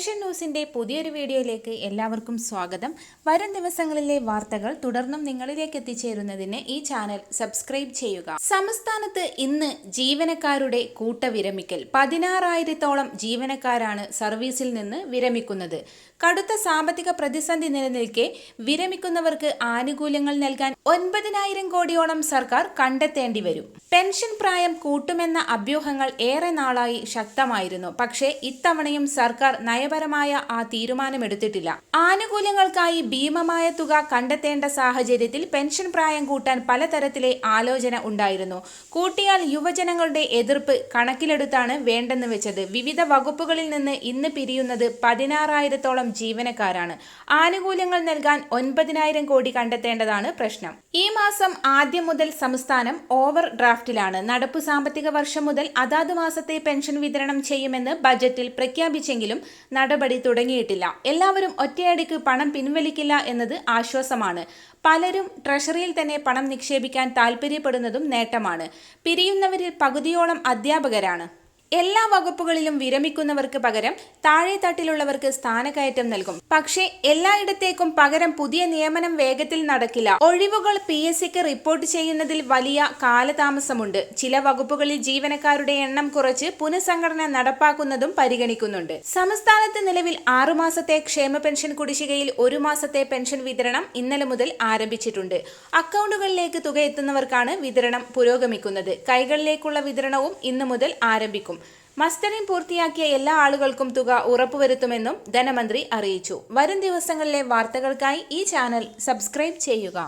Pension ന്യൂസിന്റെ പുതിയൊരു വീഡിയോയിലേക്ക് എല്ലാവർക്കും സ്വാഗതം. വരും ദിവസങ്ങളിലെ വാർത്തകൾ തുടർന്നും നിങ്ങളിലേക്ക് എത്തിച്ചേരുന്നതിന് ഈ ചാനൽ സബ്സ്ക്രൈബ് ചെയ്യുക. സംസ്ഥാനത്ത് ഇന്ന് ജീവനക്കാരുടെ കൂട്ടവിരമിക്കൽ. പതിനാറായിരത്തോളം ജീവനക്കാരാണ് സർവീസിൽ നിന്ന് വിരമിക്കുന്നത്. കടുത്ത സാമ്പത്തിക പ്രതിസന്ധി നിലനിൽക്കെ വിരമിക്കുന്നവർക്ക് ആനുകൂല്യങ്ങൾ നൽകാൻ ഒൻപതിനായിരം കോടിയോളം സർക്കാർ കണ്ടെത്തേണ്ടി വരും. പെൻഷൻ പ്രായം കൂട്ടുമെന്ന അഭ്യൂഹങ്ങൾ ഏറെ നാളായി ശക്തമായിരുന്നു. പക്ഷേ ഇത്തവണയും സർക്കാർ നയപരമായ ആ തീരുമാനമെടുത്തിട്ടില്ല. ആനുകൂല്യങ്ങൾക്കായി ഭീമമായ തുക കണ്ടെത്തേണ്ട സാഹചര്യത്തിൽ പെൻഷൻ പ്രായം കൂട്ടാൻ പലതരത്തിലെ ആലോചന ഉണ്ടായിരുന്നു. കൂട്ടിയാൽ യുവജനങ്ങളുടെ എതിർപ്പ് കണക്കിലെടുത്താണ് വേണ്ടെന്ന് വെച്ചത്. വിവിധ വകുപ്പുകളിൽ നിന്ന് ഇന്ന് പിരിയുന്നത് പതിനാറായിരത്തോളം ജീവനക്കാരാണ്. ആനുകൂല്യങ്ങൾ നൽകാൻ ഒൻപതിനായിരം കോടി കണ്ടെത്തേണ്ടതാണ് പ്രശ്നം. ഈ മാസം ആദ്യം മുതൽ സംസ്ഥാനം ഓവർ ഡ്രാഫ്റ്റിലാണ്. നടപ്പ് സാമ്പത്തിക വർഷം മുതൽ അതാത് മാസത്തെ പെൻഷൻ വിതരണം ചെയ്യുമെന്ന് ബജറ്റിൽ പ്രഖ്യാപിച്ചെങ്കിലും നടപടി തുടങ്ങിയിട്ടില്ല. എല്ലാവരും ഒറ്റയടിക്ക് പണം പിൻവലിക്കില്ല എന്നത് ആശ്വാസമാണ്. പലരും ട്രഷറിയിൽ തന്നെ പണം നിക്ഷേപിക്കാൻ താൽപ്പര്യപ്പെടുന്നതും നേട്ടമാണ്. പിരിയുന്നവരിൽ പകുതിയോളം അധ്യാപകരാണ്. എല്ലാ വകുപ്പുകളിലും വിരമിക്കുന്നവർക്ക് പകരം താഴെ തട്ടിലുള്ളവർക്ക് സ്ഥാനക്കയറ്റം നൽകും. പക്ഷേ എല്ലായിടത്തേക്കും പകരം പുതിയ നിയമനം വേഗത്തിൽ നടക്കില്ല. ഒഴിവുകൾ പി എസ് സിക്ക് റിപ്പോർട്ട് ചെയ്യുന്നതിൽ വലിയ കാലതാമസമുണ്ട്. ചില വകുപ്പുകളിൽ ജീവനക്കാരുടെ എണ്ണം കുറച്ച് പുനഃസംഘടന നടപ്പാക്കുന്നതും പരിഗണിക്കുന്നുണ്ട്. സംസ്ഥാനത്ത് നിലവിൽ ആറുമാസത്തെ ക്ഷേമ പെൻഷൻ കുടിശ്ശികയിൽ ഒരു മാസത്തെ പെൻഷൻ വിതരണം ഇന്നലെ മുതൽ ആരംഭിച്ചിട്ടുണ്ട്. അക്കൗണ്ടുകളിലേക്ക് തുക എത്തുന്നവർക്കാണ് വിതരണം പുരോഗമിക്കുന്നത്. കൈകളിലേക്കുള്ള വിതരണവും ഇന്നു മുതൽ ആരംഭിക്കും. മസ്റ്ററിംഗ് പൂർത്തിയാക്കിയ എല്ലാ ആളുകൾക്കും തുക ഉറപ്പുവരുത്തുമെന്നും ധനമന്ത്രി അറിയിച്ചു. വരും ദിവസങ്ങളിലെ വാർത്തകൾക്കായി ഈ ചാനൽ സബ്സ്ക്രൈബ് ചെയ്യുക.